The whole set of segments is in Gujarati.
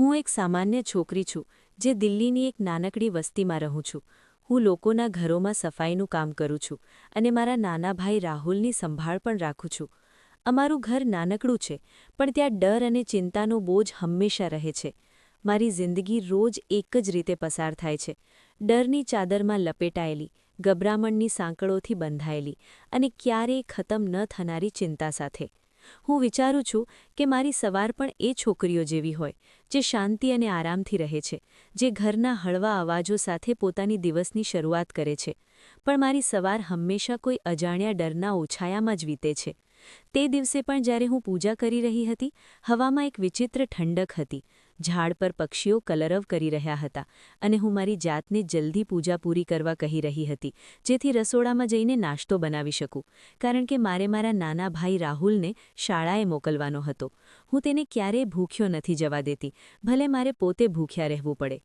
હું એક સામાન્ય છોકરી છું, જે દિલ્હીની એક નાનકડી વસ્તીમાં રહું છું. હું લોકોના ઘરોમાં સફાઈનું કામ કરું છું અને મારા નાના ભાઈ રાહુલની સંભાળ પણ રાખું છું. અમારું ઘર નાનકડું છે, પણ ત્યાં ડર અને ચિંતાનો બોજ હંમેશા રહે છે. મારી જિંદગી રોજ એક જ રીતે પસાર થાય છે. ડરની ચાદરમાં લપેટાયેલી, ગભરામણની સાંકળોથી બંધાયેલી અને ક્યારેય ખતમ ન થનારી ચિંતા સાથે. હું વિચારું છું કે મારી સવાર પણ એ છોકરીઓ જેવી હોય, જે શાંતિ અને આરામથી રહે છે, જે ઘરના હળવા અવાજો સાથે પોતાની દિવસની શરૂઆત કરે છે. પણ મારી સવાર હંમેશા કોઈ અજાણ્યા ડરના ઓછાયામાં જ વીતે છે. તે દિવસે પણ જ્યારે હું પૂજા કરી રહી હતી, હવામાં એક વિચિત્ર ઠંડક હતી. ઝાડ પર પક્ષીઓ કલરવ કરી રહ્યા હતા અને હું મારી જાતને જલ્દી પૂજા પૂરી કરવા કહી રહી હતી, જેથી રસોડામાં જઈને નાસ્તો બનાવી શકું, કારણ કે મારે મારા નાના ભાઈ રાહુલને શાળાએ મોકલવાનો હતો. હું તેને ક્યારેય ભૂખ્યો નથી જવા દેતી, ભલે મારે પોતે ભૂખ્યા રહેવું પડે.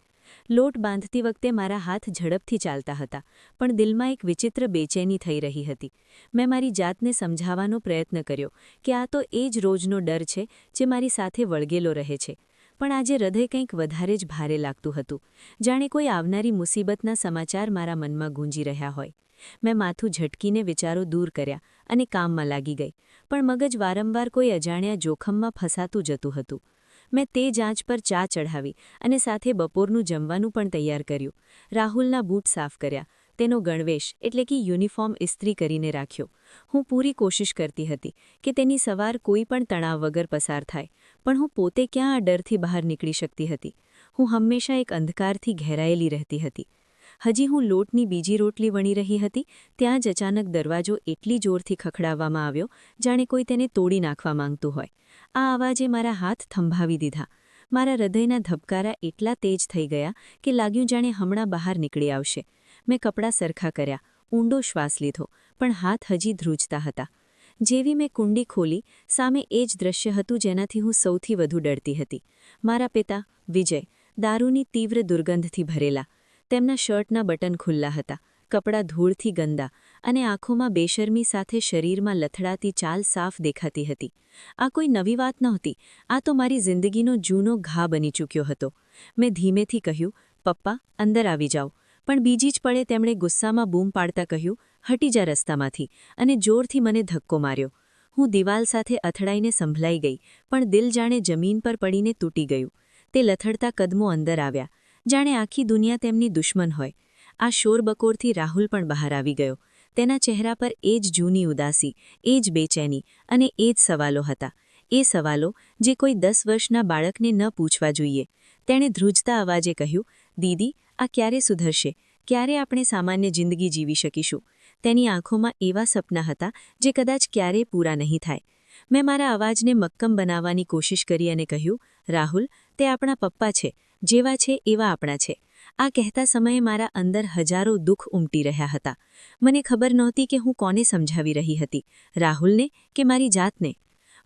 લોટ બાંધતી વખતે મારા હાથ ઝડપથી ચાલતા હતા, પણ દિલમાં એક વિચિત્ર બેચેની થઈ રહી હતી. મેં મારી જાતને સમજાવવાનો પ્રયત્ન કર્યો કે આ તો એ જ રોજનો ડર છે જે મારી સાથે વળગેલો રહે છે. પણ આજે હૃદય કંઈક વધારે જ ભારે લાગતું હતું. જાણે કોઈ આવનારી મુસીબતના સમાચાર મારા મનમાં ગુંજી રહ્યા હોય. મેં માથું ઝટકીને વિચારો દૂર કર્યા અને કામમાં લાગી ગઈ. પણ મગજ વારંવાર કોઈ અજાણ્યા જોખમમાં ફસાતું જતું હતું. મેં તે જાંચ પર ચા ચઢાવી અને સાથે બપોરનું જમવાનું પણ તૈયાર કર્યું. રાહુલના બૂટ સાફ કર્યા. તેનો ગણવેશ એટલે કે યુનિફોર્મ ઇસ્ત્રી કરીને રાખ્યો. હું પૂરી કોશિશ કરતી હતી કે તેની સવાર કોઈ પણ તણાવ વગર પસાર થાય. પણ હું પોતે ક્યાં આ ડરથી બહાર નીકળી શકતી હતી? હું હંમેશા એક અંધકારથી ઘેરાયેલી રહેતી હતી. હજી હું લોટની બીજી રોટલી વણી રહી હતી, ત્યાં જ અચાનક દરવાજો એટલી જોરથી ખખડાવવામાં આવ્યો, જાણે કોઈ તેને તોડી નાખવા માંગતું હોય. આ અવાજે મારા હાથ થંભાવી દીધા. મારા હૃદયના ધબકારા એટલા તેજ થઈ ગયા કે લાગ્યું જાણે હમણાં બહાર નીકળી આવશે. મેં કપડાં સરખા કર્યા, ઊંડો શ્વાસ લીધો, પણ હાથ હજી ધ્રુજતા હતા. જેવી મેં કુંડી ખોલી, સામે એ જ દ્રશ્ય હતું જેનાથી હું સૌથી વધુ ડરતી હતી. મારા પિતા, વિજય, દારૂની તીવ્ર દુર્ગંધથી ભરેલા, તેમના શર્ટના બટન ખુલ્લા હતા, કપડાં ધૂળથી ગંદા અને આંખોમાં બેશરમી સાથે શરીરમાં લથડાતી ચાલ સાફ દેખાતી હતી. આ કોઈ નવી વાત નહોતી. આ તો મારી જિંદગીનો જૂનો ઘા બની ચૂક્યો હતો. મેં ધીમેથી કહ્યું, પપ્પા, અંદર આવી જાઓ. પણ બીજી જ પળે તેમણે ગુસ્સામાં બૂમ પાડતા કહ્યું, હટી જા રસ્તામાંથી. અને જોરથી મને ધક્કો માર્યો. હું દિવાલ સાથે અથડાઈને સંભળાઈ ગઈ, પણ દિલ જાણે જમીન પર પડીને તૂટી ગયું. તે લથડતા કદમો અંદર આવ્યા. જાણે આખી દુનિયા તેમની દુશ્મન હોય. આ શોરબકોરથી રાહુલ પણ બહાર આવી ગયો. તેના ચહેરા પર એ જ જૂની ઉદાસી, એ જ બેચેની અને એ જ સવાલો હતા. એ સવાલો જે કોઈ દસ વર્ષના બાળકને ન પૂછવા જોઈએ. તેણે ધ્રુજતા અવાજે કહ્યું, દીદી આ ક્યારે સુધરશે? ક્યારે આપણે સામાન્ય જિંદગી જીવી શકીશું? તેની આંખોમાં એવા સપના હતા જે કદાચ ક્યારેય પૂરા નહીં થાય. મેં મારા અવાજને મક્કમ બનાવવાની કોશિશ કરી અને કહ્યું, રાહુલ, તે આપણા પપ્પા છે, જેવા છે એવા આપણા છે. આ કહેતા સમયે મારા અંદર હજારો દુઃખ ઉમટી રહ્યા હતા. મને ખબર નહોતી કે હું કોને સમજાવી રહી હતી. રાહુલને કે મારી જાતને?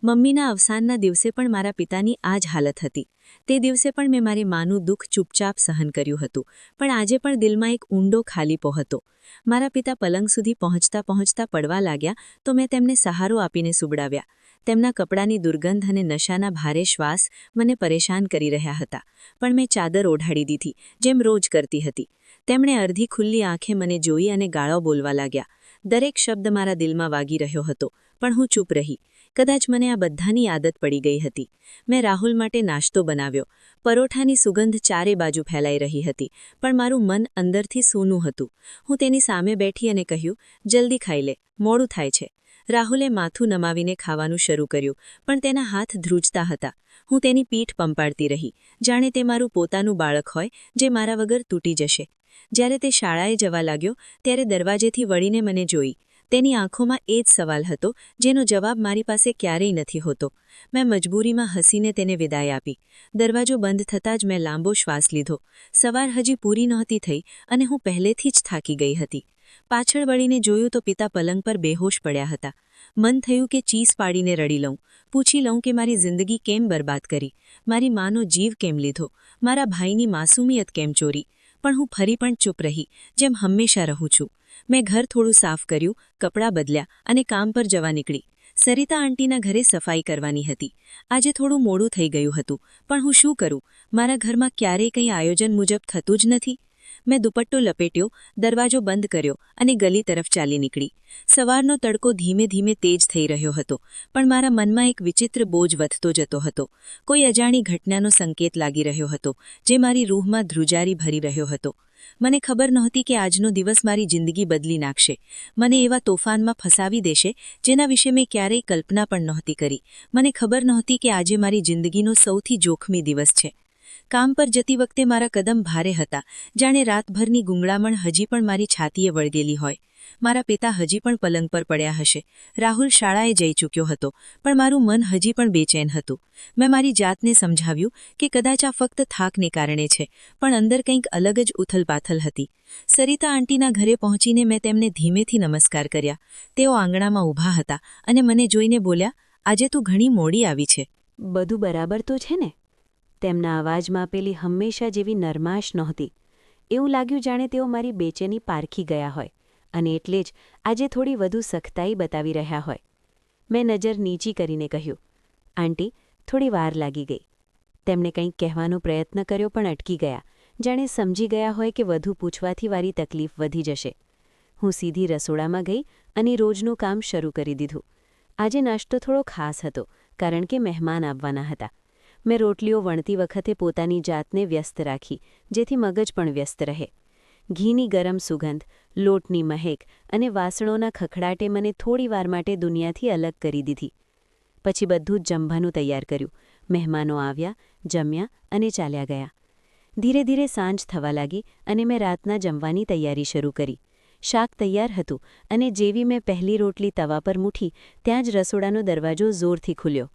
મમ્મીના અવસાનના દિવસે પણ મારા પિતાની આ જ હાલત હતી. તે દિવસે પણ મેં મારી માનું દુઃખ ચૂપચાપ સહન કર્યું હતું, પણ આજે પણ દિલમાં એક ઊંડો ખાલીપો હતો. મારા પિતા પલંગ સુધી પહોંચતા પહોંચતા પડવા લાગ્યા તો મેં તેમને સહારો આપીને સુબડાવ્યા તેમના કપડાની દુર્ગંધ અને નશાના ભારે શ્વાસ મને પરેશાન કરી રહ્યા હતા, પણ મેં ચાદર ઓઢાડી દીધી, જેમ રોજ કરતી હતી. તેમણે અડધી ખુલ્લી આંખે મને જોઈ અને ગાળો બોલવા લાગ્યા. દરેક શબ્દ મારા દિલમાં વાગી રહ્યો હતો, પણ હું ચૂપ રહી. કદાચ મને આ બધાની આદત પડી ગઈ હતી. મેં રાહુલ માટે નાસ્તો બનાવ્યો. પરોઠાની સુગંધ ચારે બાજુ ફેલાઈ રહી હતી, પણ મારું મન અંદરથી સૂનું હતું. હું તેની સામે બેઠી અને કહ્યું, જલ્દી ખાઈ લે, મોડું થાય છે. રાહુલે માથું નમાવીને ખાવાનું શરૂ કર્યું, પણ તેના હાથ ધ્રુજતા હતા. હું તેની પીઠ પંપાડતી રહી. જાણે તે મારું પોતાનું બાળક હોય, જે મારા વગર તૂટી જશે. જ્યારે તે શાળાએ જવા લાગ્યો, ત્યારે દરવાજેથી વળીને મને જોઈ. તેની આંખોમાં એ જ સવાલ હતો, જેનો જવાબ મારી પાસે ક્યારેય નથી હોતો. મેં મજબૂરીમાં હસીને તેને વિદાય આપી. દરવાજો બંધ થતાં જ મેં લાંબો શ્વાસ લીધો. સવાર હજી પૂરી નહોતી થઈ અને હું પહેલેથી જ થાકી ગઈ હતી. પાછળ વળીને જોયું તો પિતા પલંગ પર બેહોશ પડ્યા હતા. મન થયું કે ચીસ પાડીને રડી લઉં. પૂછી લઉં કે મારી જિંદગી કેમ બરબાદ કરી? મારી માનો જીવ કેમ લીધો? મારા ભાઈની માસૂમિયત કેમ ચોરી? પણ હું ફરી પણ ચૂપ રહી, જેમ હંમેશા રહું છું. મેં ઘર થોડું સાફ કર્યું, કપડાં બદલ્યા અને કામ પર જવા નીકળી. સરિતા આંટીના ઘરે સફાઈ કરવાની હતી. આજે થોડું મોડું થઈ ગયું હતું, પણ હું શું કરું? મારા ઘરમાં ક્યારેય કંઈ આયોજન મુજબ થતું જ નથી. મેં દુપટ્ટો લપેટ્યો, દરવાજો બંધ કર્યો અને ગલી તરફ ચાલી નીકળી. સવારનો તડકો ધીમે ધીમે તેજ થઈ રહ્યો હતો, પણ મારા મનમાં એક વિચિત્ર બોજ વધતો જતો હતો. કોઈ અજાણી ઘટનાનો સંકેત લાગી રહ્યો હતો, જે મારી રૂહમાં ધ્રુજારી ભરી રહ્યો હતો. મને ખબર નહોતી કે આજનો દિવસ મારી જિંદગી બદલી નાખશે. મને એવા તોફાનમાં ફસાવી દેશે, જેના વિશે મેં ક્યારેય કલ્પના પણ નહોતી કરી. મને ખબર નહોતી કે આજે મારી જિંદગીનો સૌથી જોખમી દિવસ છે. કામ પર જતી વખતે મારા કદમ ભારે હતા. જાણે રાતભરની ગુંગળામણ હજી પણ મારી છાતીએ વળગેલી હોય. મારા પિતા હજી પણ પલંગ પર પડ્યા હશે. રાહુલ શાળાએ જઈ ચૂક્યો હતો, પણ મારું મન હજી પણ બેચેન હતું. મેં મારી જાતને સમજાવ્યું કે કદાચ આ ફક્ત થાકને કારણે છે, પણ અંદર કંઈક અલગ જ ઉથલપાથલ હતી. સરિતા આંટીના ઘરે પહોંચીને મેં તેમને ધીમેથી નમસ્કાર કર્યા. તેઓ આંગણામાં ઊભા હતા અને મને જોઈને બોલ્યા, આજે તું ઘણી મોડી આવી છે. બધું બરાબર તો છે ને? તેમના અવાજમાં પેલી હંમેશા જેવી નરમાશ નહોતી. એવું લાગ્યું જાણે તેઓ મારી બેચેની પારખી ગયા હોય, અને એટલે જ આજે થોડી વધુ સખ્તાઈ બતાવી રહ્યા હોય. મેં નજર નીચી કરીને કહ્યું, આંટી, થોડી વાર લાગી ગઈ. તેમણે કંઈક કહેવાનો પ્રયત્ન કર્યો પણ અટકી ગયા, જાણે સમજી ગયા હોય કે વધુ પૂછવાથી વારી તકલીફ વધી જશે. હું સીધી રસોડામાં ગઈ અને રોજનું કામ શરૂ કરી દીધું. આજે નાસ્તો થોડો ખાસ હતો, કારણ કે મહેમાન આવવાના હતા. મેં રોટલીઓ વણતી વખતે પોતાની જાતને વ્યસ્ત રાખી, જેથી મગજ પણ વ્યસ્ત રહે. ઘીની ગરમ સુગંધ, લોટની મહેક અને વાસણોના ખખડાટે મને થોડી વાર માટે દુનિયાથી અલગ કરી દીધી. પછી બધું જ જમવાનું તૈયાર કર્યું. મહેમાનો આવ્યા, જમ્યા અને ચાલ્યા ગયા. ધીરે ધીરે સાંજ થવા લાગી અને મેં રાતના જમવાની તૈયારી શરૂ કરી. શાક તૈયાર હતું અને જેવી મેં પહેલી રોટલી તવા પર મૂઠી, ત્યાં જ રસોડાનો દરવાજો જોરથી ખુલ્યો.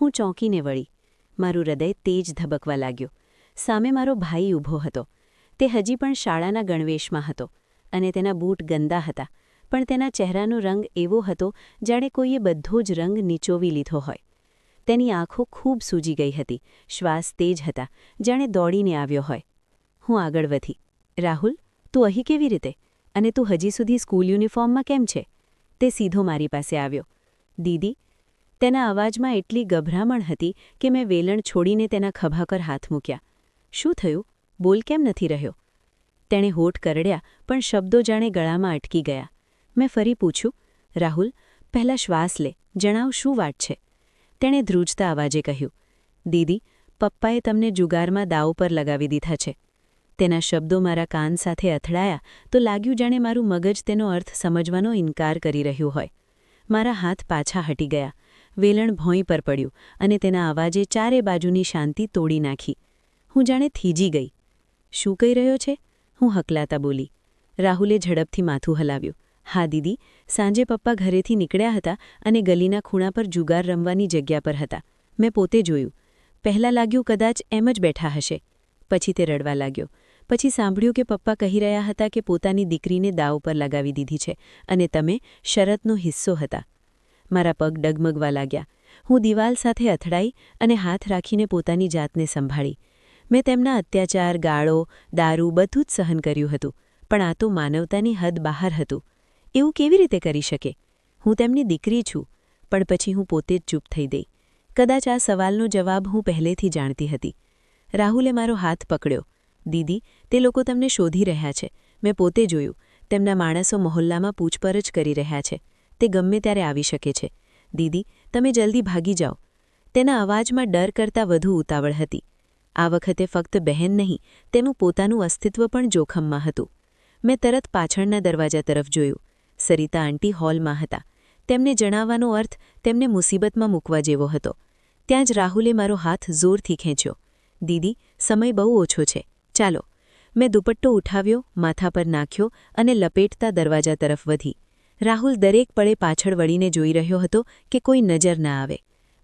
હું ચોંકીને વળી. મારું હૃદય તેજ ધબકવા લાગ્યું. સામે મારો ભાઈ ઊભો હતો. તે હજી પણ શાળાના ગણવેશમાં હતો અને તેના બૂટ ગંદા હતા, પણ તેના ચહેરાનો રંગ એવો હતો જાણે કોઈએ બધો જ રંગ નીચોવી લીધો હોય. તેની આંખો ખૂબ સૂજી ગઈ હતી, શ્વાસ તેજ હતા, જાણે દોડીને આવ્યો હોય. હું આગળ વધી. રાહુલ, તું અહીં કેવી રીતે? અને તું હજી સુધી સ્કૂલ યુનિફોર્મમાં કેમ છે? તે સીધો મારી પાસે આવ્યો. દીદી તેના અવાજમાં એટલી ગભરામણ હતી કે મેં વેલણ છોડીને તેના ખભા પર હાથ મૂક્યા. શું થયું? બોલ કેમ નથી રહ્યો? તેણે હોઠ કરડ્યા, પણ શબ્દો જાણે ગળામાં અટકી ગયા. મેં ફરી પૂછ્યું, રાહુલ, પહેલાં શ્વાસ લે, જણાવ શું વાત છે? તેણે ધ્રુજતા અવાજે કહ્યું, દીદી, પપ્પાએ તમને જુગારમાં દાવ પર લગાવી દીધા છે. તેના શબ્દો મારા કાન સાથે અથડાયા તો લાગ્યું જાણે મારું મગજ તેનો અર્થ સમજવાનો ઇનકાર કરી રહ્યું હોય. મારા હાથ પાછા હટી ગયા. વેલણ ભોંય પર પડ્યું અને તેના અવાજે ચારે બાજુની શાંતિ તોડી નાખી. હું જાણે થીજી ગઈ. શું કહી રહ્યો છે? હું હકલાતા બોલી. રાહુલે ઝડપથી માથું હલાવ્યું. હા, દીદી, સાંજે પપ્પા ઘરેથી નીકળ્યા હતા અને ગલીના ખૂણા પર જુગાર રમવાની જગ્યા પર હતા. મેં પોતે જોયું. પહેલાં લાગ્યું કદાચ એમ જ બેઠા હશે. પછી તે રડવા લાગ્યો. પછી સાંભળ્યું કે પપ્પા કહી રહ્યા હતા કે પોતાની દીકરીને દાવ પર લગાવી દીધી છે અને તમે શરતનો હિસ્સો હતા. મારા પગ ડગમગવા લાગ્યા. હું દિવાલ સાથે અથડાઈ અને હાથ રાખીને પોતાની જાતને સંભાળી. મેં તેમના અત્યાચાર, ગાળો, દારૂ બધું જ સહન કર્યું હતું, પણ આ તો માનવતાની હદ બહાર હતું. એવું કેવી રીતે કરી શકે? હું તેમની દીકરી છું, પણ પછી હું પોતે જ ચૂપ થઈ ગઈ. કદાચ આ સવાલનો જવાબ હું પહેલેથી જાણતી હતી. રાહુલે મારો હાથ પકડ્યો. દીદી, તે લોકો તમને શોધી રહ્યા છે. મેં પોતે જોયું. તેમના માણસો મહોલ્લામાં પૂછપરછ કરી રહ્યા છે. તે ગમે ત્યારે આવી શકે છે. દીદી, તમે જલ્દી ભાગી જાઓ. તેના અવાજમાં ડર કરતાં વધુ ઉતાવળ હતી. આ વખતે ફક્ત બહેન નહીં, તેનું પોતાનું અસ્તિત્વ પણ જોખમમાં હતું. મેં તરત પાછળના દરવાજા તરફ જોયું. સરિતા આંટી હોલમાં હતા. તેમને જણાવવાનો અર્થ તેમને મુસીબતમાં મૂકવા જેવો હતો. ત્યાં જ રાહુલે મારો હાથ જોરથી ખેંચ્યો. દીદી, સમય બહુ ઓછો છે. ચાલો. મેં દુપટ્ટો ઉઠાવ્યો, માથા પર નાખ્યો અને લપેટતા દરવાજા તરફ વધી. રાહુલ દરેક પળે પાછળ વળીને જોઈ રહ્યો હતો કે કોઈ નજર ના આવે.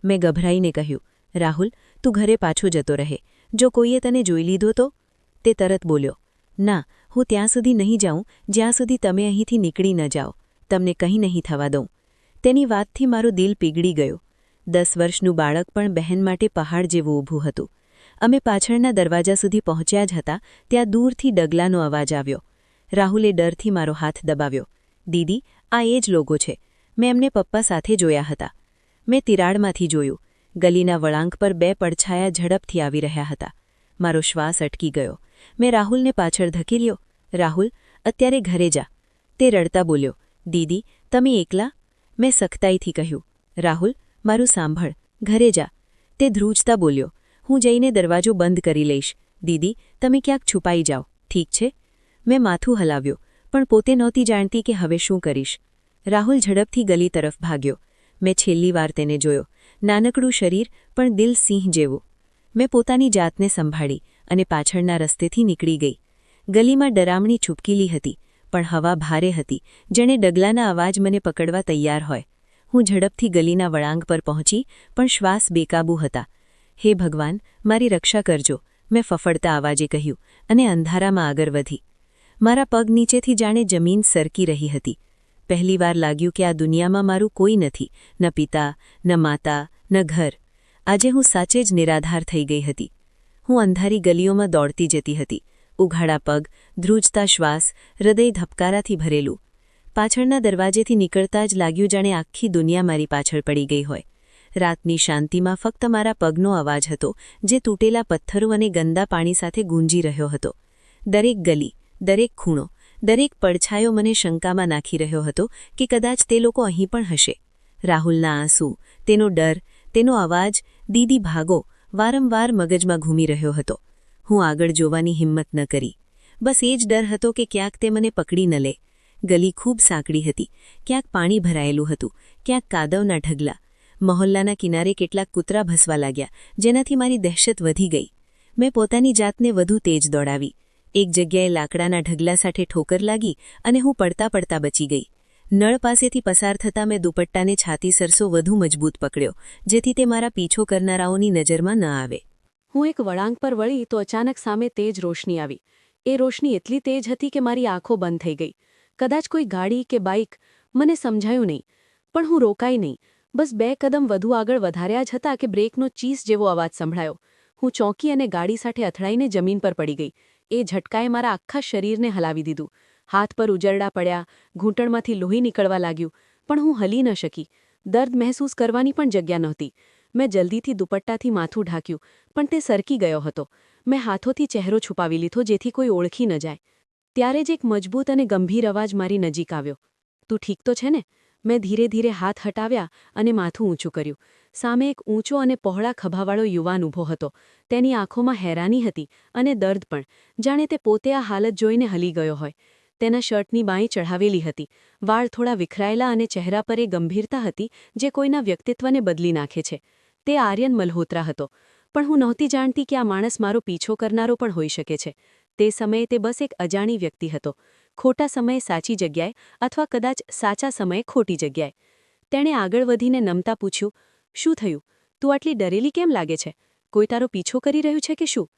મેં ગભરાઈને કહ્યું, રાહુલ, તું ઘરે પાછો જતો રહે. જો કોઈએ તને જોઈ લીધો તો? તે તરત બોલ્યો, ના, હું ત્યાં સુધી નહીં જાઉં. જ્યાં સુધી તમે અહીંથી નીકળી ન જાઓ. તમને કંઈ નહીં થવા દઉં. તેની વાતથી મારું દિલ પીગળી ગયું. દસ વર્ષનું બાળક પણ બહેન માટે પહાડ જેવું ઊભું હતું. અમે પાછળના દરવાજા સુધી પહોંચ્યા જ હતા, ત્યાં દૂરથી ડગલાનો અવાજ આવ્યો. રાહુલે ડરથી મારો હાથ દબાવ્યો. દીદી આ એ જ લોકો છે. મેં એમને પપ્પા સાથે જોયા હતા. મેં તિરાડમાંથી જોયું. ગલીના વળાંક પર બે પડછાયા ઝડપથી આવી રહ્યા હતા. મારો શ્વાસ અટકી ગયો. મેં રાહુલને પાછળ ધકેલ્યો. રાહુલ, અત્યારે ઘરે જા. તે રડતા બોલ્યો. દીદી, તમે એકલા? મેં સખ્તાઈથી કહ્યું. રાહુલ, મારું સાંભળ. ઘરે જા. તે ધ્રુજતા બોલ્યો. હું જઈને દરવાજો બંધ કરી લઈશ. દીદી, તમે ક્યાંક છુપાઈ જાઓ. ઠીક છે? મેં માથું હલાવ્યો. પણ પોતે નહોતી જાણતી કે હવે શું કરીશ. રાહુલ ઝડપથી ગલી તરફ ભાગ્યો. મેં છેલ્લી વાર તેને જોયો. નાનકડું શરીર, પણ દિલ સિંહ જેવું. મેં પોતાની જાતને સંભાળી અને પાછળના રસ્તેથી નીકળી ગઈ. ગલીમાં ડરામણી છૂપકીલી હતી, પણ હવા ભારે હતી, જેણે ડગલાના અવાજ મને પકડવા તૈયાર હોય. હું ઝડપથી ગલીના વળાંગ પર પહોંચી, પણ શ્વાસ બેકાબૂ હતા. હે ભગવાન, મારી રક્ષા કરજો, મેં ફફડતા અવાજે કહ્યું અને અંધારામાં આગળ વધી. મારા પગ નીચેથી જાણે જમીન સરકી રહી હતી. પહેલીવાર લાગ્યું કે આ દુનિયામાં મારું કોઈ નથી, ન પિતા, ન માતા, ન ઘર. આજે હું સાચે જ નિરાધાર થઈ ગઈ હતી. હું અંધારી ગલીઓમાં દોડતી જતી હતી. ઉઘાડા પગ, ધ્રુજતા શ્વાસ, હૃદય ધબકારાથી ભરેલું. પાછળના દરવાજેથી નીકળતા જ લાગ્યું જાણે આખી દુનિયા મારી પાછળ પડી ગઈ હોય. રાતની શાંતિમાં ફક્ત મારા પગનો અવાજ હતો, જે તૂટેલા પથ્થરો અને ગંદા પાણી સાથે ગૂંજી રહ્યો હતો. દરેક ગલી દરેક ખૂણો, દરેક પડછાયો મને શંકામાં નાખી રહ્યો હતો કે કદાચ તે લોકો અહીં પણ હશે. રાહુલના આંસુ, તેનો ડર, તેનો અવાજ, દીદી ભાગો વારંવાર મગજમાં ઘૂમી રહ્યો હતો. હું આગળ જોવાની હિંમત ન કરી. બસ એ જ ડર હતો કે ક્યાંક તે મને પકડી ન લે. ગલી ખૂબ સાંકડી હતી. ક્યાંક પાણી ભરાયેલું હતું. ક્યાંક કાદવના ઢગલા. મહોલ્લાના કિનારે કેટલાક કૂતરા ભસવા લાગ્યા, જેનાથી મારી દહેશત વધી ગઈ. મેં પોતાની જાતને વધુ તેજ દોડાવી. એક જગ્યાએ લાકડાના ઢગલા સાથે ઠોકર લાગી અને હું પડતા પડતા બચી ગઈ. નળ પાસેથી પસાર થતાં મેં દુપટ્ટાને છાતી સરસો વધુ મજબૂત પકડ્યો, જેથી તે મારા પીછો કરનારાઓની નજરમાં ન આવે. હું એક વળાંક પર વળી તો અચાનક સામે તેજ રોશની આવી. એ રોશની એટલી તેજ હતી કે મારી આંખો બંધ થઈ ગઈ. કદાચ કોઈ ગાડી કે બાઇક, મને સમજાયું નહીં. પણ હું રોકાઈ નહીં. બસ બે કદમ વધુ આગળ વધાર્યા જ હતા કે બ્રેકનો ચીસ જેવો અવાજ સંભળાયો. હું ચોંકી અને ગાડી સાથે અથડાઈને જમીન પર પડી ગઈ. એ ઝટકાએ મારા આખા શરીરને હલાવી દીધું. હાથ પર ઉજરડા પડ્યા, ઘૂંટણમાંથી લોહી નીકળવા લાગ્યું, પણ હું હલી ન શકી. દર્દ મહેસૂસ કરવાની પણ જગ્યા નહોતી. મેં જલ્દીથી દુપટ્ટાથી માથું ઢાંક્યું, પણ તે સરકી ગયો હતો. મેં હાથોથી ચહેરો છુપાવી લીધો જેથી કોઈ ઓળખી ન જાય. ત્યારે જ એક મજબૂત અને ગંભીર અવાજ મારી નજીક આવ્યો. તું ઠીક તો છે ને? મેં ધીરે ધીરે હાથ હટાવ્યા અને માથું ઊંચું કર્યું. સામે એક ઊંચો અને પહોળા ખભાવાળો યુવાન ઊભો હતો. તેની આંખોમાં હેરાની હતી અને દર્દ પણ. જાણે તે પોતે આ હાલત જોઈને હલી ગયો હોય. તેના શર્ટની બાંઈ ચઢાવેલી હતી. વાળ થોડા વિખરાયેલા અને ચહેરા પર એ ગંભીરતા હતી જે કોઈના વ્યક્તિત્વને બદલી નાખે છે. તે આર્યન મલ્હોત્રા હતો. પણ હું નહોતી જાણતી કે આ માણસ મારો પીછો કરનારો પણ હોઈ શકે છે. તે સમયે તે બસ એક અજાણી વ્યક્તિ હતો. ખોટા સમયે સાચી જગ્યાએ અથવા કદાચ સાચા સમયે ખોટી જગ્યાએ. તેણે આગળ વધીને નમતા પૂછ્યું શું થયું? તું આટલી ડરેલી કેમ લાગે છે? કોઈ તારો પીછો કરી રહ્યું છે કે શું?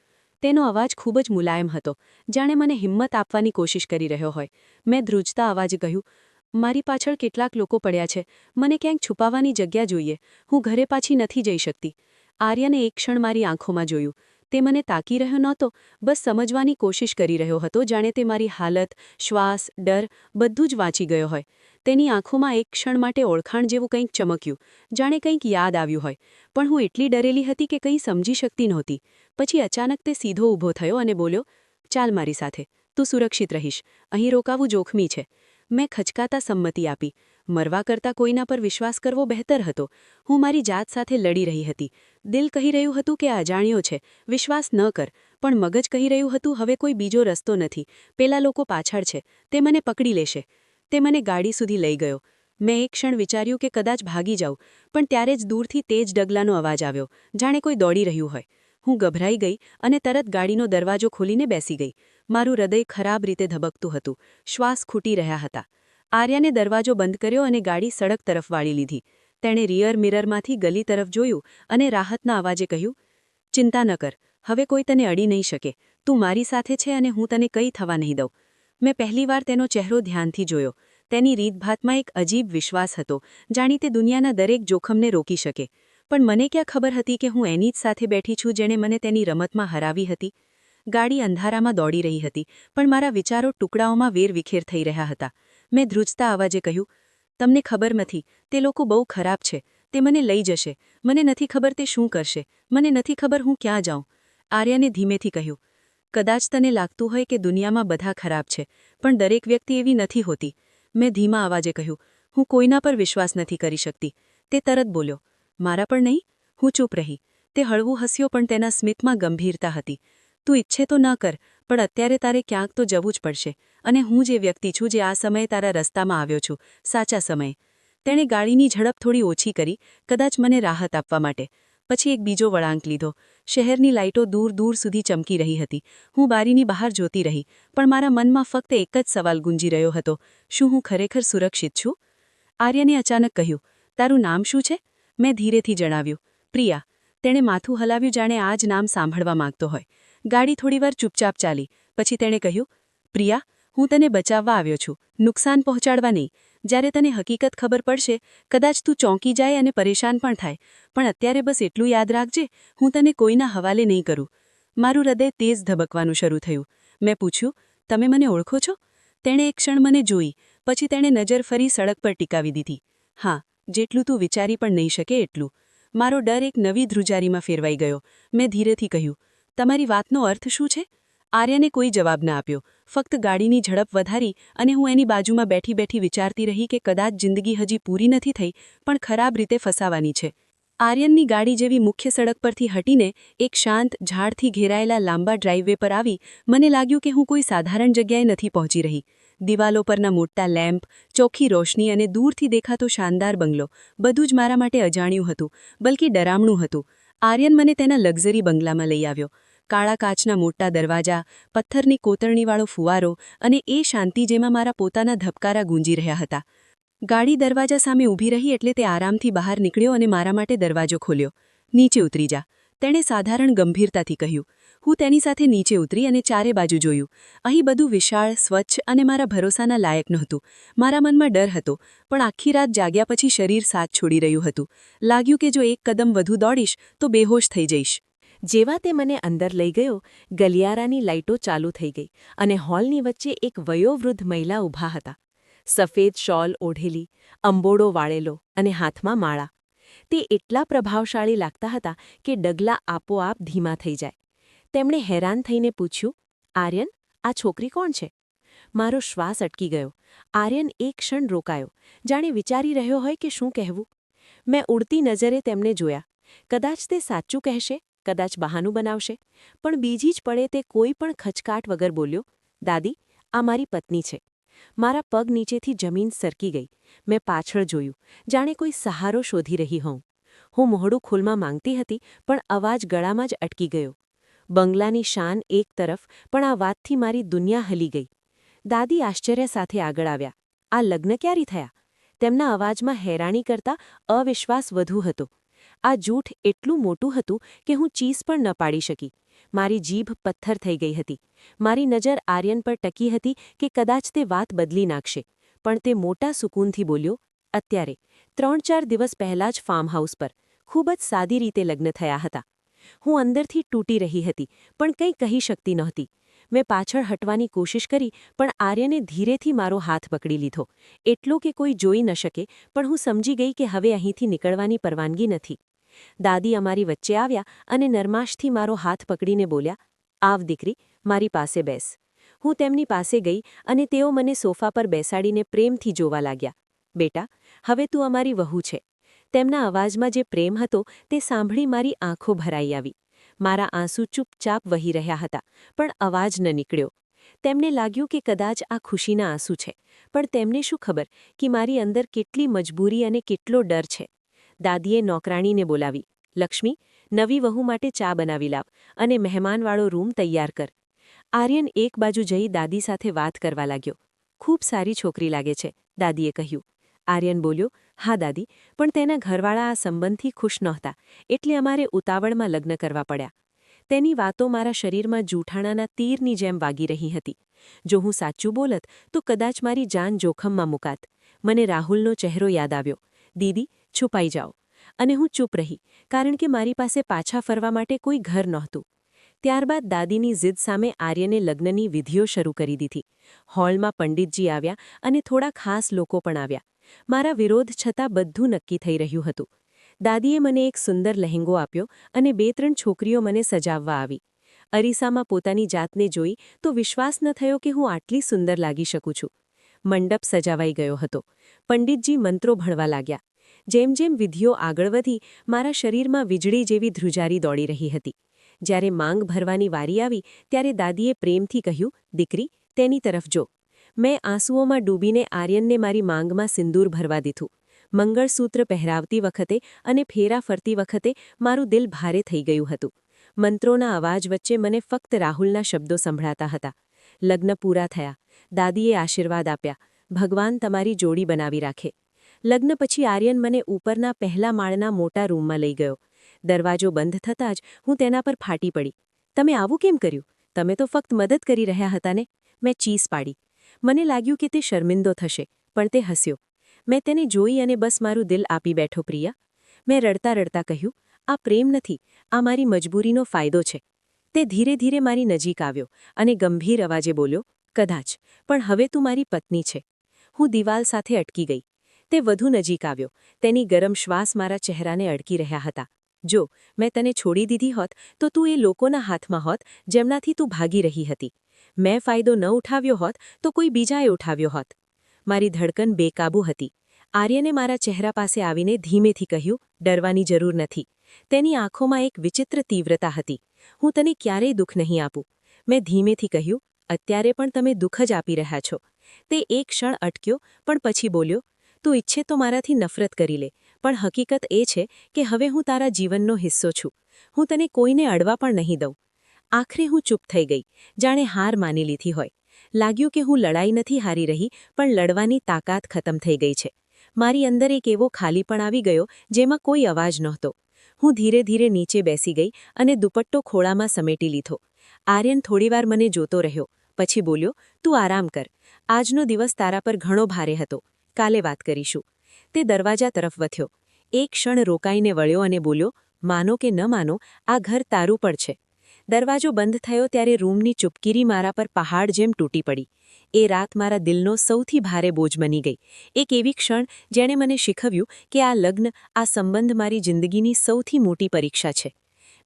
તેનો અવાજ ખૂબ જ મુલાયમ હતો. જાણે મને હિંમત આપવાની કોશિશ કરી રહ્યો હોય. મેં ધ્રુજતા અવાજે કહ્યું, મારી પાછળ કેટલાક લોકો પડ્યા છે. મને ક્યાંક છુપાવવાની જગ્યા જોઈએ. હું ઘરે પાછી નથી જઈ શકતી. આર્યને એક ક્ષણ મારી આંખોમાં જોયું. તે મને તાકી રહ્યો નહોતો, બસ સમજવાની કોશિશ કરી રહ્યો હતો, જાણે તે મારી હાલત, શ્વાસ, ડર બધું જ વાંચી ગયો હોય. તેની આંખોમાં એક ક્ષણ માટે ઓળખાણ જેવું કંઈક ચમક્યું, જાણે કંઈક યાદ આવ્યું હોય. પણ હું એટલી ડરેલી હતી કે કંઈ સમજી શકતી નહોતી. પછી અચાનક તે સીધો ઊભો થયો અને બોલ્યો, ચાલ મારી સાથે, તું સુરક્ષિત રહીશ. અહીં રોકાવું જોખમી છે. મેં ખચકાતા સંમતિ આપી. મરવા કરતાં કોઈના પર વિશ્વાસ કરવો બહેતર હતો. હું મારી જાત સાથે લડી રહી હતી. દિલ કહી રહ્યું હતું કે અજાણ્યો છે, વિશ્વાસ ન કર, પણ મગજ કહી રહ્યું હતું, હવે કોઈ બીજો રસ્તો નથી. પેલા લોકો પાછળ છે, તે મને પકડી લેશે. તે મને ગાડી સુધી લઈ ગયો. મેં એક ક્ષણ વિચાર્યું કે કદાચ ભાગી જાઉં, પણ ત્યારે જ દૂરથી તેજ ડગલાનો અવાજ આવ્યો. જાણે કોઈ દોડી રહ્યું હોય. હું ગભરાઈ ગઈ અને તરત ગાડીનો દરવાજો ખોલીને બેસી ગઈ. મારું હૃદય ખરાબ રીતે ધબકતું હતું. શ્વાસ ખૂટી રહ્યા હતા. આર્યાને દરવાજો બંધ કર્યો અને ગાડી સડક તરફ વાળી લીધી. તેણે રિયર મિરરમાંથી ગલી તરફ જોયું અને રાહતના અવાજે કહ્યું, ચિંતા ન કર, હવે કોઈ તને અડી નહીં શકે. તું મારી સાથે છે અને હું તને કંઈ થવા નહીં દઉં. મેં પહેલીવાર તેનો ચહેરો ધ્યાનથી જોયો. તેની રીતભાતમાં એક અજીબ વિશ્વાસ હતો, જાણી તે દુનિયાના દરેક જોખમને રોકી શકે. પણ મને ક્યાં ખબર હતી કે હું એની જ સાથે બેઠી છું જેણે મને તેની રમતમાં હરાવી હતી? ગાડી અંધારામાં દોડી રહી હતી, પણ મારા વિચારો ટુકડાઓમાં વેરવિખેર થઈ રહ્યા હતા. મેં ધ્રુજતા અવાજે કહ્યું તમને ખબર નથી, તે લોકો બહુ ખરાબ છે, તે મને લઈ જશે, મને નથી ખબર તે શું કરશે, મને નથી ખબર હું ક્યાં જાઉં. આર્યાને ધીમેથી કહ્યું, કદાચ તને લાગતું હોય કે દુનિયામાં બધા ખરાબ છે, પણ દરેક વ્યક્તિ એવી નથી હોતી. મેં ધીમા અવાજે કહ્યું, હું કોઈના પર વિશ્વાસ નથી કરી શકતી. તે તરત બોલ્યો, મારા પણ નહીં, હું ચૂપ રહી. તે હળવું હસ્યો પણ તેના સ્મિતમાં ગંભીરતા હતી. તું ઈચ્છે તો ન કર, પણ અત્યારે તારે ક્યાંક તો જવું જ પડશે. અને હું જે વ્યક્તિ છું જે આ સમયે તારા રસ્તામાં આવ્યો છું, સાચા સમયે. તેણે ગાડીની ઝડપ થોડી ઓછી કરી, કદાચ મને રાહત આપવા માટે. પછી એક બીજો વળાંક લીધો. શહેરની લાઇટો દૂર દૂર સુધી ચમકી રહી હતી. હું બારીની બહાર જોતી રહી, પણ મારા મનમાં ફક્ત એક જ સવાલ ગુંજી રહ્યો હતો. શું હું ખરેખર સુરક્ષિત છું? આર્યને અચાનક કહ્યું, તારું નામ શું છે? મેં ધીરેથી જણાવ્યું, પ્રિયા. તેણે માથું હલાવ્યું જાણે આ જ નામ સાંભળવા માંગતો હોય. ગાડી થોડીવાર ચૂપચાપ ચાલી. પછી તેણે કહ્યું, પ્રિયા, હું તને બચાવવા આવ્યો છું. નુકસાન પહોંચાડવા નહીં. જ્યારે તને હકીકત ખબર પડશે, કદાચ તું ચોંકી જાય અને પરેશાન પણ થાય. પણ અત્યારે બસ એટલું યાદ રાખજે, હું તને કોઈના હવાલે નહીં કરું. મારું હૃદય તેજ ધબકવાનું શરૂ થયું. મેં પૂછ્યું, તમે મને ઓળખો છો? તેણે એક ક્ષણ મને જોઈ. પછી તેણે નજર ફરી સડક પર ટીકાવી દીધી. હા, જેટલું તું વિચારી પણ નહીં શકે એટલું. મારો ડર એક નવી ધ્રુજારીમાં ફેરવાઈ ગયો. મેં ધીરેથી કહ્યું તમારી વાતનો અર્થ શું છે? આર્યને કોઈ જવાબ ન આપ્યો. ફક્ત ગાડીની ઝડપ વધારી અને હું એની બાજુમાં બેઠી બેઠી વિચારતી રહી કે કદાચ જિંદગી હજી પૂરી નથી થઈ, પણ ખરાબ રીતે ફસાવાની છે. આર્યનની ગાડી જેવી મુખ્ય સડક પરથી હટીને એક શાંત, ઝાડથી ઘેરાયેલા લાંબા ડ્રાઈવે પર આવી, મને લાગ્યું કે હું કોઈ સાધારણ જગ્યાએ નથી પહોંચી રહી. દિવાલો પરના મોટા લેમ્પ, ચોખ્ખી રોશની અને દૂરથી દેખાતો શાનદાર બંગલો, બધું જ મારા માટે અજાણ્યું હતું, બલકે ડરામણું હતું. આર્યન મને તેના લક્ઝરી બંગલામાં લઈ આવ્યો. કાળા કાચના મોટા દરવાજા, પથ્થરની કોતરણીવાળો ફુવારો અને એ શાંતિ જેમાં મારા પોતાના ધબકારા ગૂંજી રહ્યા હતા. ગાડી દરવાજા સામે ઊભી રહી એટલે તે આરામથી બહાર નીકળ્યો અને મારા માટે દરવાજો ખોલ્યો. નીચે ઉતરી જા. તેણે સાધારણ ગંભીરતાથી કહ્યું હું તેની સાથે નીચે ઉતરી અને ચારે બાજુ જોયું. અહીં બધું વિશાળ, સ્વચ્છ અને મારા ભરોસાના લાયક નહોતું. મારા મનમાં ડર હતો, પણ આખી રાત જાગ્યા પછી શરીર સાથ છોડી રહ્યું હતું. લાગ્યું કે જો એક કદમ વધુ દોડીશ, તો બેહોશ થઈ જઈશ. જેવા તે મને અંદર લઈ ગયો, ગલિયારાની લાઇટો ચાલુ થઈ ગઈ અને હોલની વચ્ચે એક વયોવૃદ્ધ મહિલા ઊભા હતા. સફેદ શોલ ઓઢેલી, અંબોડો વાળેલો અને હાથમાં માળા. તે એટલા પ્રભાવશાળી લાગતા હતા કે ડગલા આપોઆપ ધીમા થઈ જાય. તેમણે હેરાન થઈને પૂછ્યું, આર્યન, આ છોકરી કોણ છે? મારો શ્વાસ અટકી ગયો. આર્યન એક ક્ષણ રોકાયો, જાણે વિચારી રહ્યો હોય કે શું કહેવું. મેં ઉડતી નજરે તેમને જોયા. કદાચ તે સાચું કહેશે, કદાચ બહાનું બનાવશે, પણ બીજી જ પડે તે કોઈ પણ ખચકાટ વગર બોલ્યો, દાદી, આ મારી પત્ની છે. મારા પગ નીચેથી જમીન સરકી ગઈ. મેં પાછળ જોયું. જાણે કોઈ સહારો શોધી રહી હોઉં. હું મોહડું ખુલમાં માંગતી હતી, પણ અવાજ ગળામાં જ અટકી ગયો. બંગલાની શાન એક તરફ, પણ આ વાતથી મારી દુનિયા હલી ગઈ. દાદી આશ્ચર્ય સાથે આગળ આવ્યા. આ લગ્ન ક્યારે થયા? તેમના અવાજમાં હેરાણી કરતા અવિશ્વાસ વધુ હતો. આ જૂઠ એટલું મોટું હતું કે હું ચીસ પણ ન પાડી શકી. મારી જીભ પથ્થર થઈ ગઈ હતી. મારી નજર આર્યન પર ટકી હતી કે કદાચ તે વાત બદલી નાખશે. પણ તે મોટા સુકૂનથી બોલ્યો, અત્યારે, ત્રણ ચાર દિવસ પહેલાં જ ફાર્મહાઉસ પર. ખૂબ જ સાદી રીતે લગ્ન થયા હતા. હું અંદરથી તૂટી રહી હતી, પણ કંઈ કહી શકતી નહોતી. મેં પાછળ હટવાની કોશિશ કરી, પણ આર્યને ધીરેથી મારો હાથ પકડી લીધો. એટલો કે કોઈ જોઈ ન શકે, પણ હું સમજી ગઈ કે હવે અહીંથી નીકળવાની પરવાનગી નથી. દાદી અમારી વચ્ચે આવ્યા અને નરમાશથી મારો હાથ પકડીને બોલ્યા, આવ દીકરી, મારી પાસે બેસ. હું તેમની પાસે ગઈ અને તેઓ મને સોફા પર બેસાડીને પ્રેમથી જોવા લાગ્યા. બેટા, હવે તું અમારી વહુ છે. તેમના અવાજમાં જે પ્રેમ હતો તે સાંભળી મારી આંખો ભરાઈ આવી. મારા આંસુ ચૂપચાપ વહી રહ્યા હતા, પણ અવાજ ન નીકળ્યો. તેમને લાગ્યું કે કદાચ આ ખુશીના આંસુ છે, પણ તેમને શું ખબર કે મારી અંદર કેટલી મજબૂરી અને કેટલો ડર છે. દાદીએ નોકરાણીને બોલાવી, લક્ષ્મી, નવી વહુ માટે ચા બનાવી લાવ અને મહેમાનવાળો રૂમ તૈયાર કર. આર્યન એક બાજુ જઈ દાદી સાથે વાત કરવા લાગ્યો. ખૂબ સારી છોકરી લાગે છે, દાદીએ કહ્યું. આર્યન બોલ્યો, હા, દાદી, પણ તેના ઘરવાળા આ સંબંધથી ખુશ નહોતા, એટલે અમારે ઉતાવળમાં લગ્ન કરવા પડ્યા. તેની વાતો મારા શરીરમાં જૂઠાણાના તીરની જેમ વાગી રહી હતી. જો હું સાચું બોલત, તો કદાચ મારી જાન જોખમમાં મુકાત. મને રાહુલનો ચહેરો યાદ આવ્યો. દીદી, છુપાઈ જાઓ. અને હું ચૂપ રહી, કારણ કે મારી પાસે પાછા ફરવા માટે કોઈ ઘર નહોતું. ત્યારબાદ દાદીની જીદ સામે આર્યને લગ્નની વિધિઓ શરૂ કરી દીધી. હોલમાં પંડિતજી આવ્યા અને થોડા ખાસ લોકો પણ આવ્યા. મારા વિરોધ છતાં બધું નક્કી થઈ રહ્યું હતું. દાદીએ મને એક સુંદર લહેંગો આપ્યો અને બે ત્રણ છોકરીઓ મને સજાવવા આવી. અરીસામાં પોતાની જાતને જોઈ તો વિશ્વાસ ન થયો કે હું આટલી સુંદર લાગી શકું છું. મંડપ સજાવાઈ ગયો હતો. પંડિતજી મંત્રો ભણવા લાગ્યા. જેમ જેમ વિધિઓ આગળ વધી, મારા શરીરમાં વીજળી જેવી ધ્રુજારી દોડી રહી હતી. જ્યારે માંગ ભરવાની વારી આવી, ત્યારે દાદીએ પ્રેમથી કહ્યું, દીકરી, તેની તરફ જો. મેં આંસુઓમાં ડૂબીને આર્યનને મારી માંગમાં સિંદૂર ભરવા દીધું. મંગળસૂત્ર પહેરાવતી વખતે અને ફેરા ફરતી વખતે મારું દિલ ભારે થઈ ગયું હતું. મંત્રોના અવાજ વચ્ચે મને ફક્ત રાહુલના શબ્દો સંભળાતા હતા. લગ્ન પૂરા થયા. દાદીએ આશીર્વાદ આપ્યા. ભગવાન તમારી જોડી બનાવી રાખે. લગ્ન પછી આર્યન મને ઉપરના પહેલા માળના મોટા રૂમમાં લઈ ગયો. દરવાજો બંધ થતાં જ હું તેના પર ફાટી પડી. તમે આવું કેમ કર્યું? તમે તો ફક્ત મદદ કરી રહ્યા હતા ને મેં ચીસ પાડી. મને લાગ્યું કે તે શર્મિંદો થશે, પણ તે હસ્યો. મેં તેને જોઈ અને બસ મારું દિલ આપી બેઠો, પ્રિયા. મેં રડતા રડતા કહ્યું, આ પ્રેમ નથી, આ મારી મજબૂરીનો ફાયદો છે. તે ધીરે ધીરે મારી નજીક આવ્યો અને ગંભીર અવાજે બોલ્યો, કદાચ, પણ હવે તું મારી પત્ની છે. હું દિવાલ સાથે અટકી ગઈ. તે વધુ નજીક આવ્યો. તેની ગરમ શ્વાસ મારા ચહેરાને અડકી રહ્યા હતા. જો, મેં તને છોડી દીધી હોત, તો તું એ લોકોના હાથમાં હોત, જેમનાથી તું ભાગી રહી હતી. મેં ફાયદો ન ઉઠાવ્યો હોત તો કોઈ બીજાએ ઉઠાવ્યો હોત. મારી ધડકન બેકાબુ હતી. આર્યને મારા ચહેરા પાસે આવીને ધીમેથી કહ્યું, ડરવાની જરૂર નથી. તેની આંખોમાં એક વિચિત્ર તીવ્રતા હતી. હું તને ક્યારેય દુઃખ નહીં આપું. મેં ધીમેથી કહ્યું, અત્યારે પણ તમે દુઃખ જ આપી રહ્યા છો. તે એક ક્ષણ અટક્યો, પણ પછી બોલ્યો, તું ઈચ્છે તો મારાથી નફરત કરી લે, પણ હકીકત એ છે કે હવે હું તારા જીવનનો હિસ્સો છું. હું તને કોઈને અડવા પણ નહીં દઉં. આખરે હું ચૂપ થઈ ગઈ. જાણે હાર માની લીધી હોય. લાગ્યું કે હું લડાઈ નથી હારી રહી, પણ લડવાની તાકાત ખતમ થઈ ગઈ છે. મારી અંદર એક એવો ખાલી પણ આવી ગયો, જેમાં કોઈ અવાજ નહોતો. હું ધીરે ધીરે નીચે બેસી ગઈ અને દુપટ્ટો ખોળામાં સમેટી લીધો. આર્યન થોડીવાર મને જોતો રહ્યો. પછી બોલ્યો, તું આરામ કર. આજનો દિવસ તારા પર ઘણો ભારે હતો. કાલે વાત કરીશું. તે દરવાજા તરફ વધ્યો. એક ક્ષણ રોકાઈને વળ્યો અને બોલ્યો, માનો કે ન માનો, આ ઘર તારું પણ છે. દરવાજો બંધ થયો ત્યારે રૂમની ચૂપકીરી મારા પર પહાડ જેમ તૂટી પડી. એ રાત મારા દિલનો સૌથી ભારે બોજ બની ગઈ. એક એવી ક્ષણ જેણે મને શીખવ્યું કે આ લગ્ન, આ સંબંધ મારી જિંદગીની સૌથી મોટી પરીક્ષા છે.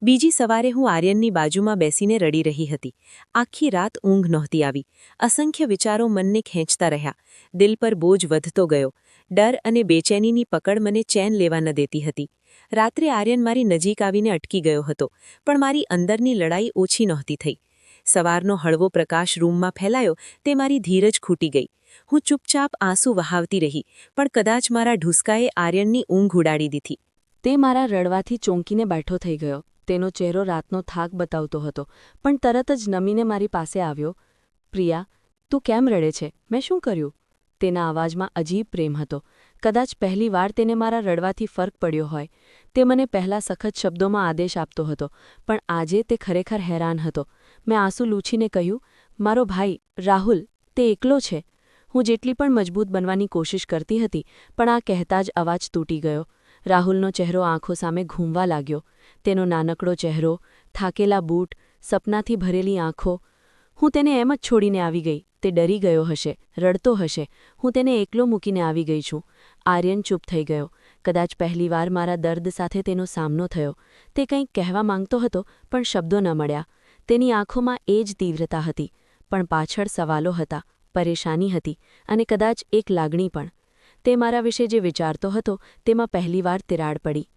બીજી સવારે હું આર્યનની બાજુમાં બેસીને રડી રહી હતી. આખી રાત ઊંઘ નહોતી આવી. અસંખ્ય વિચારો મનને ખેંચતા રહ્યા. દિલ પર બોજ વધતો ગયો. ડર અને બેચેનીની પકડ મને ચેન લેવા ન દેતી હતી. રાત્રે આર્યન મારી નજીક આવીને અટકી ગયો હતો, પણ મારી અંદરની લડાઈ ઓછી નહોતી થઈ. સવારનો હળવો પ્રકાશ રૂમમાં ફેલાયો, તે મારી ધીરજ ખૂટી ગઈ. હું ચૂપચાપ આંસુ વહાવતી રહી, પણ કદાચ મારા ઢુસકાએ આર્યનની ઊંઘ ઉડાડી દીધી. તે મારા રડવાથી ચોંકીને બેઠો થઈ ગયો. તેનો ચહેરો રાતનો થાક બતાવતો હતો, પણ તરત જ નમીને મારી પાસે આવ્યો. પ્રિયા, તું કેમ રડે છે? મેં શું કર્યું? તેના અવાજમાં અજીબ પ્રેમ હતો. કદાચ પહેલી વાર તેને મારા રડવાથી ફરક પડ્યો હોય. તે મને પહેલા સખત શબ્દોમાં આદેશ આપતો હતો, પણ આજે તે ખરેખર હેરાન હતો. મેં આંસુ લૂછીને કહ્યું, મારો ભાઈ, રાહુલ, તે એકલો છે. હું જેટલી પણ મજબૂત બનવાની કોશિશ કરતી હતી, પણ આ કહેતા જ અવાજ તૂટી ગયો. રાહુલનો ચહેરો આંખો સામે ઘૂમવા લાગ્યો. તેનો નાનકડો ચહેરો, થાકેલા બૂટ, સપનાથી ભરેલી આંખો. હું તેને એમ જ છોડીને આવી ગઈ. તે ડરી ગયો હશે, રડતો હશે. હું તેને એકલો મૂકીને આવી ગઈ છું. આર્યન ચૂપ થઈ ગયો. કદાચ પહેલીવાર મારા દર્દ સાથે તેનો સામનો થયો. તે કંઈક કહેવા માંગતો હતો, પણ શબ્દો ન મળ્યા. તેની આંખોમાં એ જ તીવ્રતા હતી. પણ પાછળ સવાલો હતા, પરેશાની હતી અને કદાચ એક લાગણી પણ. તે મારા વિશે જે વિચારતો હતો, તેમાં પહેલીવાર તિરાડ પડી.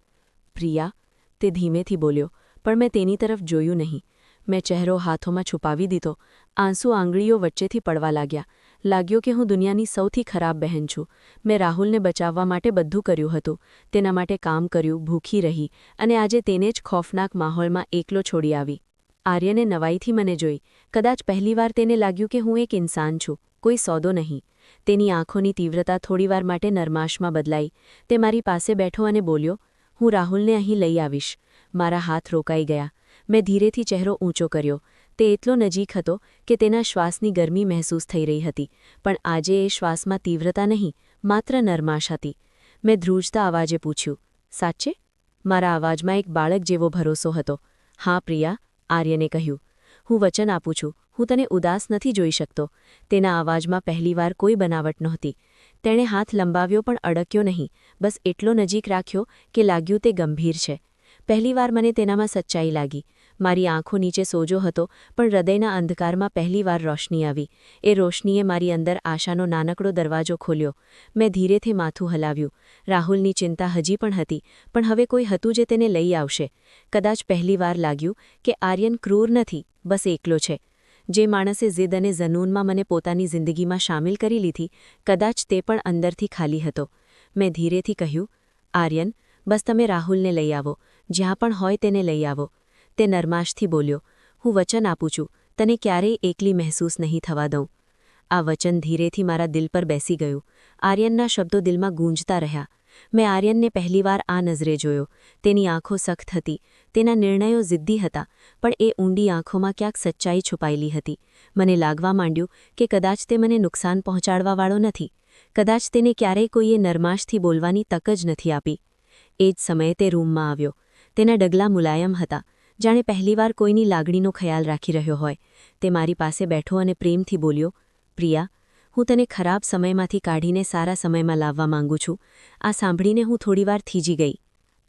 પ્રિયા, તે ધીમેથી બોલ્યો, પણ મેં તેની તરફ જોયું નહીં. મેં ચહેરો હાથોમાં છુપાવી દીધો. આંસુ આંગળીઓ વચ્ચેથી પડવા લાગ્યા. લાગ્યો કે હું દુનિયાની સૌથી ખરાબ બહેન છું. મેં રાહુલને બચાવવા માટે બધું કર્યું હતું. તેના માટે કામ કર્યું, ભૂખી રહી અને આજે તેને જ ખોફનાક માહોલમાં એકલો છોડી આવી. આર્યને નવાઈથી મને જોઈ. કદાચ પહેલીવાર તેને લાગ્યું કે હું એક ઇન્સાન છું. કોઈ સોદો નહીં. તેની આંખોની તીવ્રતા થોડીવાર માટે નરમાશમાં બદલાઈ. તે મારી પાસે બેઠો અને બોલ્યો, હું રાહુલને અહીં લઈ આવીશ. મારા હાથ રોકાઈ ગયા. મેં ધીરેથી ચહેરો ઊંચો કર્યો. તે એટલો નજીક હતો કે તેના શ્વાસની ગરમી મહેસૂસ થઈ રહી હતી, પણ આજે એ શ્વાસમાં તીવ્રતા નહીં, માત્ર નરમાશ હતી. મેં ધ્રુજતા અવાજે પૂછ્યું, સાચે? મારા અવાજમાં એક બાળક જેવો ભરોસો હતો. હા, પ્રિયા, આર્યને કહ્યું. હું વચન આપું છું. હું તને ઉદાસ નથી જોઈ શકતો. તેના અવાજમાં પહેલીવાર કોઈ બનાવટ નહોતી. તેણે હાથ લંબાવ્યો પણ અડક્યો નહીં. બસ એટલો નજીક રાખ્યો કે લાગ્યું તે ગંભીર છે. પહેલીવાર મને તેનામાં સચ્ચાઈ લાગી. મારી આંખો નીચે સોજો હતો, પણ હૃદયના અંધકારમાં પહેલીવાર રોશની આવી. એ રોશનીએ મારી અંદર આશાનો નાનકડો દરવાજો ખોલ્યો. મેં ધીરેથી માથું હલાવ્યું. રાહુલની ચિંતા હજી પણ હતી, પણ હવે કોઈ હતું જે તેને લઈ આવશે. કદાચ પહેલીવાર લાગ્યું કે આર્યન ક્રૂર નથી, બસ એકલો છે. જે માણસે જીદ અને જનૂનમાં મને પોતાની જિંદગીમાં શામિલ કરી લીધી, કદાચ તે પણ અંદરથી ખાલી હતો. મેં ધીરેથી કહ્યું, આર્યન, બસ તમે રાહુલને લઈ આવો. જ્યાં પણ હોય તેને લઈ આવો. તે નરમાશથી બોલ્યો, હું વચન આપું છું. તને ક્યારેય એકલી મહેસૂસ નહીં થવા દઉં. આ વચન ધીરેથી મારા દિલ પર બેસી ગયું. આર્યનના શબ્દો દિલમાં ગૂંજતા રહ્યા. મેં આર્યનને પહેલીવાર આ નજરે જોયો. તેની આંખો સખ્ત હતી. તેના નિર્ણયો જિદ્દી હતા, પણ એ ઊંડી આંખોમાં ક્યાંક સચ્ચાઈ છુપાયેલી હતી. મને લાગવા માંડ્યું કે કદાચ તે મને નુકસાન પહોંચાડવાવાળો નથી. કદાચ તેને ક્યારેય કોઈએ નરમાશથી બોલવાની તક જ નથી આપી. એ જ સમયે તે રૂમમાં આવ્યો. તેના ડગલા મુલાયમ હતા. જાણે પહેલીવાર કોઈની લાગણીનો ખ્યાલ રાખી રહ્યો હોય. તે મારી પાસે બેઠો અને પ્રેમથી બોલ્યો, પ્રિયા, હું તને ખરાબ સમયમાંથી કાઢીને સારા સમયમાં લાવવા માંગુ છું. આ સાંભળીને હું થોડીવાર થીજી ગઈ.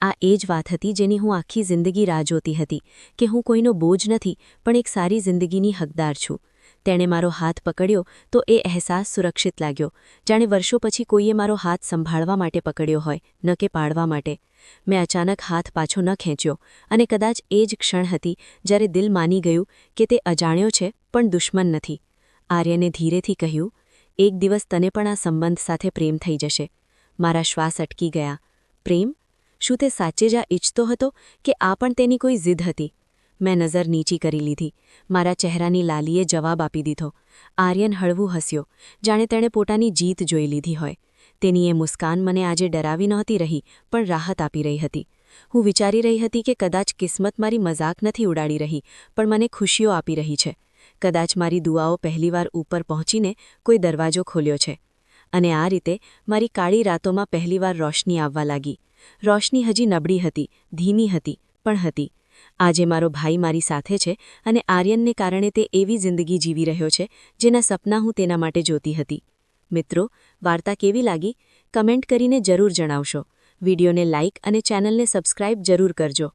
આ એ જ વાત હતી જેની હું આખી જિંદગી રાહ જોતી હતી, કે હું કોઈનો બોજ નથી, પણ એક સારી જિંદગીની હકદાર છું. તેણે મારો હાથ પકડ્યો તો એ અહેસાસ સુરક્ષિત લાગ્યો. જાણે વર્ષો પછી કોઈએ મારો હાથ સંભાળવા માટે પકડ્યો હોય, ન કે પાડવા માટે. મેં અચાનક હાથ પાછો ન ખેંચ્યો અને કદાચ એ જ ક્ષણ હતી જ્યારે દિલ માની ગયું કે તે અજાણ્યો છે, પણ દુશ્મન નથી. આર્યને ધીરેથી કહ્યું, એક દિવસ તને પણ આ સંબંધ સાથે પ્રેમ થઈ જશે. મારા શ્વાસ અટકી ગયા. પ્રેમ? શું તે સાચે જ આ ઈચ્છતો હતો કે આ પણ તેની કોઈ જીદ હતી? મેં નજર નીચી કરી લીધી. મારા ચહેરાની લાલીએ જવાબ આપી દીધો. આર્યન હળવું હસ્યો. જાણે તેણે પોતાની જીત જોઈ લીધી હોય. તેની એ મુસ્કાન મને આજે ડરાવી નહોતી રહી, પણ રાહત આપી રહી હતી. હું વિચારી રહી હતી કે કદાચ કિસ્મત મારી મજાક નથી ઉડાડી રહી, પણ મને ખુશીઓ આપી રહી છે. કદાચ મારી દુઆઓ પહેલીવાર ઉપર પહોંચીને કોઈ દરવાજો ખોલ્યો છે. અને આ રીતે મારી કાળી રાતોમાં પહેલીવાર રોશની આવવા લાગી. રોશની હજી નબળી હતી, ધીમી હતી, પણ હતી. આજે મારો ભાઈ મારી સાથે છે અને આર્યનને કારણે તે એવી જિંદગી જીવી રહ્યો છે, જેના સપના હું તેના માટે જોતી હતી. મિત્રો, વાર્તા કેવી લાગી? કમેન્ટ કરીને જરૂર જણાવશો. વિડીયોને લાઇક અને ચેનલને સબસ્ક્રાઇબ જરૂર કરજો.